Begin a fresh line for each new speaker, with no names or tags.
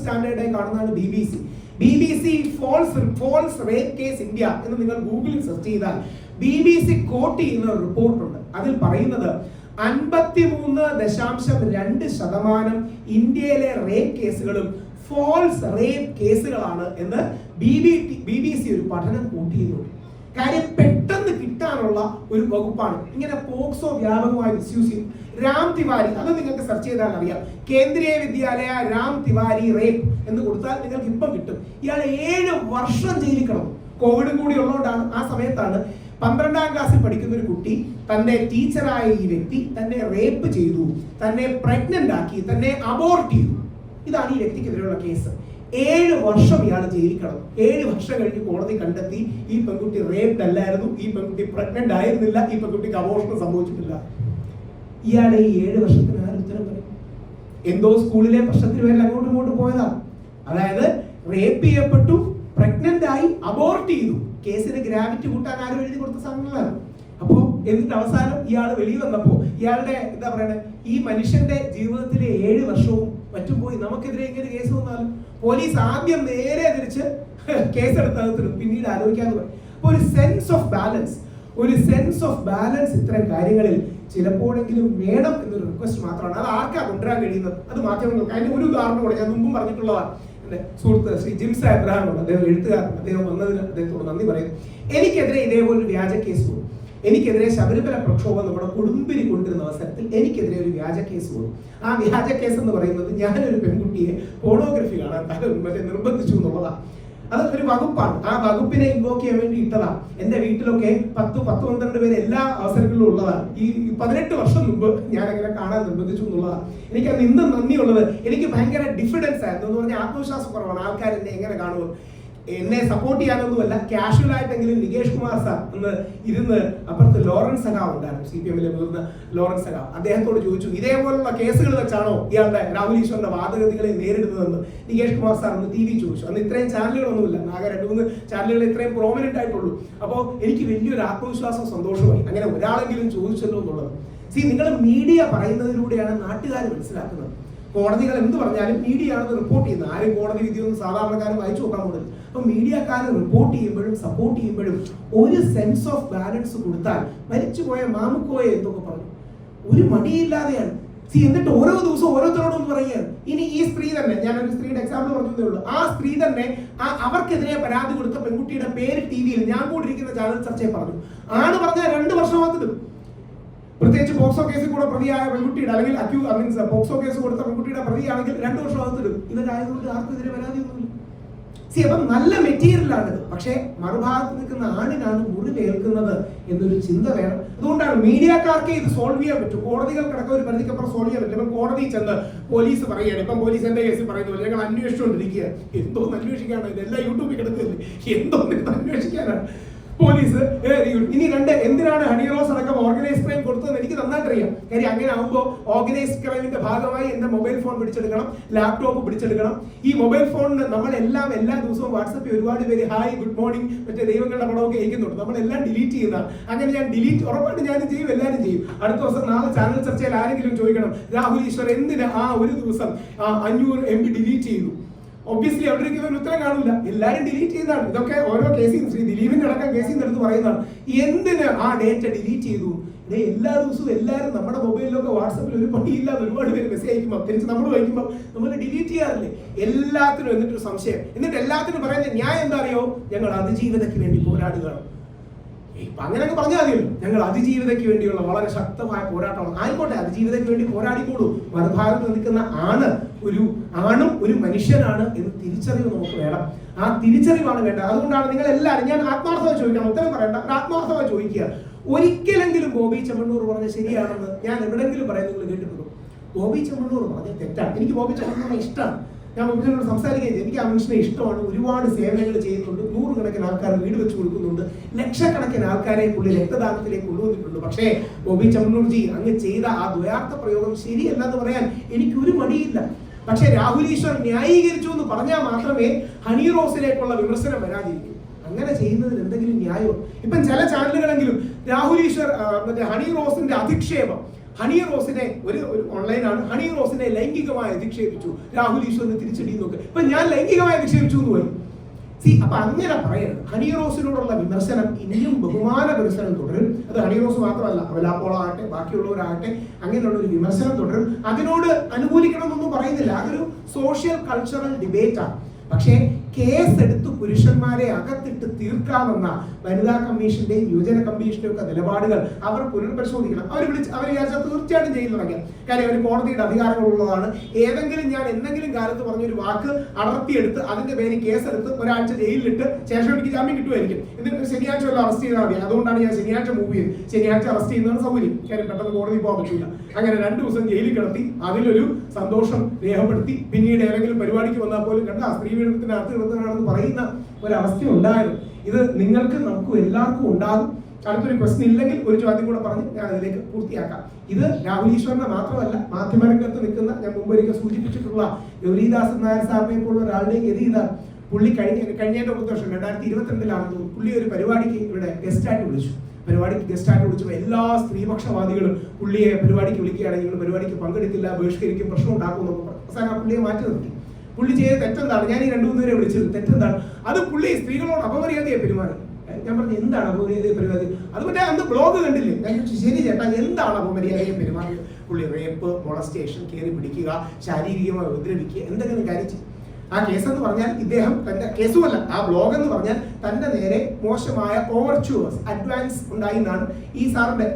സ്റ്റാൻഡേർഡായി കാണുന്നതാണ് B B C B B C false false rape case India എന്ന് നിങ്ങൾ ഗൂഗിളിൽ സെർച്ച് ചെയ്താൽ ബി ബി സി കോട്ട് ചെയ്യുന്ന ഒരു റിപ്പോർട്ടുണ്ട് അതിൽ പറയുന്നത് അൻപത്തിമൂന്ന് ദശാംശം രണ്ട് ശതമാനം ഇന്ത്യയിലെ റേപ്പ് കേസുകളും ഫോൾസ് റേപ്പ് കേസുകളാണ് എന്ന് B B B B C ഒരു പഠനം കൂട്ടിയിട്ടുണ്ട്. കാര്യം പെട്ടെന്ന് കിട്ടാനുള്ള ഒരു വകുപ്പാണ്. ഇങ്ങനെ പോക്സോ വ്യാപകമായി മിസ്യൂസ് ചെയ്യും. രാം തിവാരി അത് നിങ്ങൾക്ക് സെർച്ച് ചെയ്താൽ അറിയാം. കേന്ദ്രീയ വിദ്യാലയ രാം തിവാരി റേപ്പ് എന്ന് കൊടുത്താൽ നിങ്ങൾക്ക് ഇപ്പം കിട്ടും. ഇയാൾ ഏഴ് വർഷം ജയിലിൽ കിടന്നു. കോവിഡും കൂടി ഉള്ളതുകൊണ്ടാണ് ആ സമയത്താണ് പന്ത്രണ്ടാം ക്ലാസ്സിൽ പഠിക്കുന്ന ഒരു കുട്ടി തന്റെ ടീച്ചറായ ഈ വ്യക്തി തന്നെ റേപ്പ് ചെയ്തു തന്നെ പ്രഗ്നന്റ് ആക്കി തന്നെ അബോർട്ട് ചെയ്തു. ഇതാണ് ഈ വ്യക്തിക്കെതിരെയുള്ള കേസ് ഏഴ് വർഷം ഇയാൾ ജയിലിൽ കിടന്നു. ഏഴ് വർഷം കഴിഞ്ഞ് കോടതി കണ്ടെത്തി ഈ പെൺകുട്ടി റേപ്ഡ് അല്ലായിരുന്നു ഈ പെൺകുട്ടി പ്രഗ്നന്റ് ആയിരുന്നില്ല ഈ പെൺകുട്ടിക്ക് അപോഷണം സംഭവിച്ചിട്ടില്ല. ഇയാളെ ഈ ഏഴ് വർഷത്തിന് ആരും ഉത്തരം പറയും. എന്തോ സ്കൂളിലെ പ്രശ്നത്തിന് പേരിൽ അങ്ങോട്ടും ഇങ്ങോട്ടും പോയതാണ് അതായത് റേപ്പ് ചെയ്യപ്പെട്ടു പ്രഗ്നന്റ് ആയി അബോർട്ട് ചെയ്തു. കേസിന് ഗ്രാവിറ്റി കൂട്ടാൻ ആരും എഴുതി കൊടുത്ത സംഘങ്ങളാണ് അപ്പോ എന്നിട്ട് അവസാനം ഇയാൾ വെളിയിൽ വന്നപ്പോ ഇയാളുടെ എന്താ പറയണേ ഈ മനുഷ്യന്റെ ജീവിതത്തിലെ ഏഴ് വർഷവും മറ്റും പോയി. നമുക്കെതിരെ ഇങ്ങനെ കേസ് വന്നാലും പോലീസ് ആദ്യം നേരെ തിരിച്ച് കേസെടുത്തതിനും പിന്നീട് ആലോചിക്കാന്ന് പറയും അപ്പൊ ഒരു സെൻസ് ഓഫ് ബാലൻസ് ഒരു സെൻസ് ഓഫ് ബാലൻസ് ഇത്തരം കാര്യങ്ങളിൽ ചിലപ്പോഴെങ്കിലും വേണം എന്നൊരു റിക്വസ്റ്റ് മാത്രമാണ്. അത് ആർക്കാ കൊണ്ടുവരാൻ കഴിയുന്നത്? അത് മാധ്യമങ്ങൾക്ക്. അതിന്റെ ഒരു ഉദാഹരണം കൂടെ ഞാൻ മുമ്പും പറഞ്ഞിട്ടുള്ളതാണ്. എന്റെ സുഹൃത്ത് ശ്രീ ജിംസ് ഉണ്ട് അദ്ദേഹം എഴുത്തുകാരൻ. അദ്ദേഹം വന്നതിന് അദ്ദേഹത്തോട് നന്ദി പറയുന്നു. എനിക്കെതിരെ ഇതേപോലെ വ്യാജ കേസ് എനിക്കെതിരെ ശബരിമല പ്രക്ഷോഭം നമ്മുടെ കുടുംബിനി കൊണ്ടിരുന്ന അവസരത്തിൽ എനിക്കെതിരെ ഒരു വ്യാജ കേസ് വന്നു. ആ വ്യാജ കേസ് എന്ന് പറയുന്നത് ഞാനൊരു പെൺകുട്ടിയെ പോണോഗ്രഫി കാണാൻ തല- മറ്റേ നിർബന്ധിച്ചു എന്നുള്ളതാണ് അത് ഒരു വകുപ്പാണ്. ആ വകുപ്പിനെ ഇൻവോക്ക് ചെയ്യാൻ വേണ്ടി ഇട്ടതാണ് എന്റെ വീട്ടിലൊക്കെ പത്ത് പത്ത് പന്ത്രണ്ട് പേര് എല്ലാ അവസരങ്ങളിലും ഉള്ളതാണ്. ഈ പതിനെട്ട് വർഷം മുമ്പ് ഞാൻ അങ്ങനെ കാണാൻ നിർബന്ധിച്ചു എന്നുള്ളതാണ് എനിക്ക് അന്ന് ഇന്നും നന്ദിയുള്ളത് എനിക്ക് ഭയങ്കര ഡിഫിഡൻസ് ആയിരുന്നു. എന്ന് പറഞ്ഞാൽ ആത്മവിശ്വാസം കുറവാണ്. ആൾക്കാർ എന്നെ എങ്ങനെ കാണുമോ എന്നെ സപ്പോർട്ട് ചെയ്യാനൊന്നുമല്ല കാഷ്വൽ ആയിട്ടെങ്കിലും നികേഷ് കുമാർ സാർ എന്ന് ഇരുന്ന് അപ്പുറത്ത് ലോറൻസ് സഖാവ് ഉണ്ടായിരുന്നു സി പി എമ്മിലെ മുതിർന്ന ലോറൻസ് സഖാവ്. അദ്ദേഹത്തോട് ചോദിച്ചു ഇതേപോലുള്ള കേസുകൾ വെച്ചാണോ ഇയാളുടെ രാഹുൽ ഈശ്വറിന്റെ വാദഗതികളെ നേരിടുന്നതെന്ന്? നികേഷ് കുമാർ സാർ ഒന്ന് ടി വി ചോദിച്ചു. അന്ന് ഇത്രയും ചാനലുകളൊന്നുമില്ല ആകെ രണ്ട് മൂന്ന് ചാനലുകൾ ഇത്രയും പ്രോമിനന്റ് ആയിട്ടുള്ളൂ. അപ്പോൾ എനിക്ക് വലിയൊരു ആത്മവിശ്വാസം സന്തോഷമായി അങ്ങനെ ഒരാളെങ്കിലും ചോദിച്ചല്ലോ എന്നുള്ളത്. സി നിങ്ങൾ മീഡിയ പറയുന്നതിലൂടെയാണ് നാട്ടുകാർ മനസ്സിലാക്കുന്നത്. കോടതികൾ എന്ത് പറഞ്ഞാലും മീഡിയ ആണെന്ന് റിപ്പോർട്ട് ചെയ്യുന്നത് ആരും കോടതി വിധിയൊന്നും സാധാരണക്കാരും വായിച്ചു നോക്കാൻ പോകുന്നത് അപ്പൊ മീഡിയക്കാർ റിപ്പോർട്ട് ചെയ്യുമ്പോഴും സപ്പോർട്ട് ചെയ്യുമ്പോഴും ഒരു സെൻസ് ഓഫ് ബാലൻസ് കൊടുത്താൽ മരിച്ചുപോയ മാമുക്കോയെ എന്നൊക്കെ പറഞ്ഞു. ഒരു മടിയില്ലാതെയാണ്. സി എന്നിട്ട് ഓരോ ദിവസവും ഓരോരുത്തരോടും പറയുകയാണ്. ഇനി ഈ സ്ത്രീ തന്നെ ഞാൻ ഒരു സ്ത്രീയുടെ എക്സാമ്പിൾ പറഞ്ഞതേ ഉള്ളൂ. ആ സ്ത്രീ തന്നെ ആ അവർക്കെതിരെ പരാതി കൊടുത്ത പെൺകുട്ടിയുടെ പേര് ടി വിയിൽ ഞാൻ കൂടിയിരിക്കുന്ന ചാനൽ ചർച്ചയിൽ പറഞ്ഞു. ആണ് പറഞ്ഞ രണ്ട് വർഷമാകത്തിടും പ്രത്യേകിച്ച് പോക്സോ കേസിൽ കൂടെ പ്രതിയായ പെൺകുട്ടിയുടെ അല്ലെങ്കിൽ അക്യൂ മീൻസ് പോക്സോ കേസ് കൊടുത്ത പെൺകുട്ടിയുടെ പ്രതിയാണെങ്കിൽ രണ്ടു വർഷം അകത്തിടും ഇവരായതുകൊണ്ട് ആർക്കും ഇതിന് പരാതിയൊന്നുമില്ല. സി അപ്പം നല്ല മെറ്റീരിയലാണിത് പക്ഷേ മറുഭാഗത്ത് നിൽക്കുന്ന ആണിനാണ് മുറിവേൽക്കുന്നത് എന്നൊരു ചിന്ത വേണം. അതുകൊണ്ടാണ് മീഡിയക്കാർക്ക് ഇത് സോൾവ് ചെയ്യാൻ പറ്റും. കോടതികൾക്കടക്കം ഒരു പരിധിക്കപ്പുറം സോൾവ് ചെയ്യാൻ പറ്റും ഇപ്പം കോടതി ചെന്ന് പോലീസ് പറയുകയാണ്. ഇപ്പം പോലീസ് എന്റെ കേസിൽ പറയുന്നു ഞങ്ങൾ അന്വേഷിച്ചുകൊണ്ടിരിക്കുക എന്തോന്ന് അന്വേഷിക്കാനാണ് ഇതെല്ലാം യൂട്യൂബിൽ കിടക്കുന്നില്ലേ എന്തോന്ന് അന്വേഷിക്കാനാണ് പോലീസ് ഇനി രണ്ട് എന്തിനാണ് ഹണിയറോസ് കൊടുത്തതെന്ന് എനിക്ക് നന്നായിട്ട് അറിയാം കാര്യം അങ്ങനെ ആകുമ്പോൾ ഓർഗനൈസ് ക്രൈമിന്റെ ഭാഗമായി എന്റെ മൊബൈൽ ഫോൺ പിടിച്ചെടുക്കണം ലാപ്ടോപ്പ് പിടിച്ചെടുക്കണം. ഈ മൊബൈൽ ഫോണിന് നമ്മളെല്ലാം എല്ലാ ദിവസവും വാട്സപ്പിൽ ഒരുപാട് പേര് ഹായ് ഗുഡ് മോർണിംഗ് മറ്റേ ദൈവങ്ങളുടെ പടമൊക്കെ അയക്കുന്നുണ്ട്. നമ്മളെല്ലാം ഡിലീറ്റ് ചെയ്യുന്ന അങ്ങനെ ഞാൻ ഡിലീറ്റ് ഉറപ്പായിട്ട് ഞാനും ചെയ്യും എല്ലാവരും ചെയ്യും. അടുത്ത ദിവസം നാളെ ചാനൽ ചർച്ചയിൽ ആരെങ്കിലും ചോദിക്കണം രാഹുൽ ഈശ്വർ എന്തിനാ ആ ഒരു ദിവസം അഞ്ഞൂറ് എം ബി ഡിലീറ്റ് ചെയ്തു? ഒബ്വിയസ്ലി അവിടെ ഒരു ഉത്തരം കാണില്ല. എല്ലാരും ഡിലീറ്റ് ചെയ്താണ് ഇതൊക്കെ ഓരോ കേസിൽ ശ്രീ ദിലീപിന്റെ അടക്കം കേസിൽ നിന്ന് എടുത്ത് പറയുന്നതാണ്. എന്തിന് ആ ഡേറ്റ ഡിലീറ്റ് ചെയ്തു? എല്ലാ ദിവസവും എല്ലാവരും നമ്മുടെ മൊബൈലിലൊക്കെ വാട്സപ്പിൽ ഒരു പണിയില്ലാതെ ഒരുപാട് പേര് മെസ്സേജ് അയക്കുമ്പോൾ തിരിച്ച് നമ്മൾ വായിക്കുമ്പോൾ നമ്മൾ ഡിലീറ്റ് ചെയ്യാറില്ലേ? എല്ലാത്തിനും എന്നിട്ടൊരു സംശയം. എന്നിട്ട് എല്ലാത്തിനും പറയുന്നത് ന്യായം എന്താ അറിയോ? ഞങ്ങൾ അതിജീവിതയ്ക്ക് വേണ്ടി പോരാടുകയാണ്. ഇപ്പൊ അങ്ങനെയൊക്കെ പറഞ്ഞാൽ മതിയല്ലോ ഞങ്ങൾ അതിജീവിതയ്ക്ക് വേണ്ടിയുള്ള വളരെ ശക്തമായ പോരാട്ടമാണ്. ആയിക്കോട്ടെ അതിജീവിതയ്ക്ക് വേണ്ടി പോരാടിക്കോളൂ മറുഭാഗത്ത് നിൽക്കുന്ന ആണ് ഒരു ആണും ഒരു മനുഷ്യനാണ് എന്ന് തിരിച്ചറിവ് നമുക്ക് വേണം. ആ തിരിച്ചറിവാണ് വേണ്ടത്. അതുകൊണ്ടാണ് നിങ്ങൾ എല്ലാവരും ഞാൻ ആത്മാർത്ഥമായി ചോദിക്കണം ഉത്തരം പറയണ്ട. ആത്മാർത്ഥമായി ചോദിക്കുക. ഒരിക്കലെങ്കിലും ഗോപി ചെമ്മണ്ണൂർ പറഞ്ഞ ശരിയാണെന്ന് ഞാൻ എവിടെങ്കിലും പറയുന്നത് നിങ്ങൾ കേട്ടിട്ടുണ്ടോ? ഗോപി ചെമ്മണ്ണൂർ പറഞ്ഞ തെറ്റാണ്. എനിക്ക് ഗോപി ചെമ്മണ്ണൂർ ഇഷ്ടമാണ്. ഞാൻ മുമ്പിനോട് സംസാരിക്കുകയും ചെയ്തു. എനിക്ക് ആ മനുഷ്യനെ ഇഷ്ടമാണ്. ഒരുപാട് സേവനങ്ങൾ ചെയ്യുന്നുണ്ട്. നൂറുകണക്കിന് ആൾക്കാർ വീട് വെച്ച് കൊടുക്കുന്നുണ്ട്. ലക്ഷക്കണക്കിന് ആൾക്കാരെ പുള്ളി രക്തദാനത്തിലേക്ക് കൊണ്ടുവന്നിട്ടുണ്ട്. പക്ഷേ ബോബി ചമ്മണ്ണൂർജി അങ്ങ് ചെയ്ത ആ ദ്വയാർത്ഥ പ്രയോഗം ശരിയല്ല എന്ന് പറയാൻ എനിക്ക് ഒരു മടിയില്ല. പക്ഷെ രാഹുൽ ഈശ്വർ ന്യായീകരിച്ചു എന്ന് പറഞ്ഞാൽ മാത്രമേ ഹണി റോസിലേക്കുള്ള വിമർശനം വരാതിരിക്കൂ. അങ്ങനെ ചെയ്യുന്നതിന് എന്തെങ്കിലും ന്യായമോ? ഇപ്പം ചില ചാനലുകളെങ്കിലും രാഹുൽ ഈശ്വർ മറ്റേ ഹണി റോസിന്റെ അധിക്ഷേപം ഹണി റോസിനെ ഒരു ഒരു ഓൺലൈനാണ്. ഹണി റോസിനെ ലൈംഗികമായി അധിക്ഷേപിച്ചു. രാഹുൽ ഈശ്വരനെ തിരിച്ചടി നോക്ക്. ഇപ്പൊ ഞാൻ ലൈംഗികമായി അധിക്ഷേപിച്ചു എന്ന് പറയും. സി അപ്പൊ അങ്ങനെ പറയരുത്. ഹണി റോസിനോടുള്ള വിമർശനം ഇനിയും ബഹുമാന വിമർശനം തുടരും. അത് ഹണി റോസ് മാത്രമല്ല അവലാപ്പോളാകട്ടെ ബാക്കിയുള്ളവരാകട്ടെ അങ്ങനെയുള്ള ഒരു വിമർശനം തുടരും. അതിനോട് അനുകൂലിക്കണം എന്നൊന്നും പറയുന്നില്ല. അതൊരു സോഷ്യൽ കൾച്ചറൽ ഡിബേറ്റാണ് പക്ഷേ കേസ് എടുത്ത് പുരുഷന്മാരെ അകത്തിട്ട് തീർക്കാമെന്ന വനിതാ കമ്മീഷന്റെയും യുവജന കമ്മീഷന്റെയും ഒക്കെ നിലപാടുകൾ അവർ പുനർപരിശോധിക്കണം. അവർ വിളിച്ച് അവർ വിചാരിച്ചാൽ തീർച്ചയായിട്ടും തുടങ്ങിയ കാര്യം അവർ കോടതിയുടെ അധികാരങ്ങളുള്ളതാണ്. ഏതെങ്കിലും ഞാൻ എന്തെങ്കിലും കാലത്ത് പറഞ്ഞൊരു വാക്ക് അടർത്തിയെടുത്ത് അതിന്റെ പേരിൽ കേസെടുത്ത് ഒരാഴ്ച ജയിലിലിട്ട് ശേഷം എനിക്ക് ജാമ്യം കിട്ടുമായിരിക്കും. എന്നിട്ട് ശനിയാഴ്ച വല്ല അറസ്റ്റ് ചെയ്താൽ മതി. അതുകൊണ്ടാണ് ഞാൻ ശനിയാഴ്ച മൂവ് ചെയ്ത് ശനിയാഴ്ച അറസ്റ്റ് ചെയ്യുന്നതാണ് സൗകര്യം. കാര്യം പെട്ടെന്ന് കോടതി പോകാൻ പറ്റില്ല അങ്ങനെ രണ്ടു ദിവസം ജയിലിൽ കിടത്തി അതിലൊരു സന്തോഷം രേഖപ്പെടുത്തി. പിന്നീട് ഏതെങ്കിലും പരിപാടിക്ക് വന്നാൽ പോലും കണ്ട സ്ത്രീ പീഡനത്തിന്റെ അകത്ത് കിടന്നതാണെന്ന് പറയുന്ന ഒരവസ്ഥ ഉണ്ടായിരുന്നു ഇത് നിങ്ങൾക്ക് നമുക്കും എല്ലാവർക്കും ഉണ്ടാകും. അടുത്തൊരു പ്രശ്നം ഇല്ലെങ്കിൽ ഒരു ചോദ്യം കൂടെ പറഞ്ഞ് ഞാൻ അതിലേക്ക് പൂർത്തിയാക്കാം. ഇത് രാഹുൽ ഈശ്വറിനെ മാത്രമല്ല മാധ്യമരംഗത്ത് നിൽക്കുന്ന ഞാൻ മുമ്പ് ഒരിക്കൽ സൂചിപ്പിച്ചിട്ടുള്ള ഗൗരീദാസൻ നായർ സാറിനെ പോലുള്ള ഒരാളുടെയും ഗതി ഇതാണ് പുള്ളി കഴിഞ്ഞ കഴിഞ്ഞതിന്റെ മുപ്പത് വർഷം രണ്ടായിരത്തി ഇരുപത്തിരണ്ടിലാണെന്ന് പുള്ളി ഒരു പരിപാടിക്ക് ഇവിടെ ഗസ്റ്റായിട്ട് വിളിച്ചു. പരിപാടിക്ക് ഗസ്റ്റായിട്ട് വിളിച്ചപ്പോൾ എല്ലാ സ്ത്രീപക്ഷവാദികളും പുള്ളിയെ പരിപാടിക്ക് വിളിക്കുകയാണെങ്കിൽ പരിപാടിക്ക് പങ്കെടുക്കില്ല ബഹിഷ്കരിക്കും പ്രശ്നം ഉണ്ടാക്കും അവസാനം ആ പുള്ളിയെ മാറ്റി നിർത്തി. പുള്ളി ചെയ്ത തെറ്റെന്താണ്? ഞാൻ ഈ രണ്ടു മൂന്ന് പേരെ വിളിച്ചത്. തെറ്റെന്താണ്? അത് പുള്ളി സ്ത്രീകളോട് അപമര്യാദയെ പെരുമാറി. ഞാൻ പറഞ്ഞു എന്താണ് അപമര്യാദയെ പെരുമാറി അത് മറ്റേ അന്ന് ബ്ലോഗ് കണ്ടില്ലേ? ഞാൻ ചോദിച്ചു ശരി ചേട്ടാ എന്താണ് അപമര്യാദയെ പെരുമാറിയത്? പുള്ളി റേപ്പ് മൊളസ്റ്റേഷൻ കയറി പിടിക്കുക ശാരീരികമായി ഉപദ്രവിക്കുക എന്തെങ്കിലും കാര്യം. ആ കേസ് എന്ന് പറഞ്ഞാൽ ഇദ്ദേഹം തന്റെ കേസുമല്ല ആ ബ്ലോഗ് എന്ന് പറഞ്ഞാൽ തന്റെ നേരെ മോശമായ ഓവർച്യൂവേഴ്സ് അഡ്വാൻസ് ഉണ്ടായി എന്നാണ് ഈ സാറിന്റെ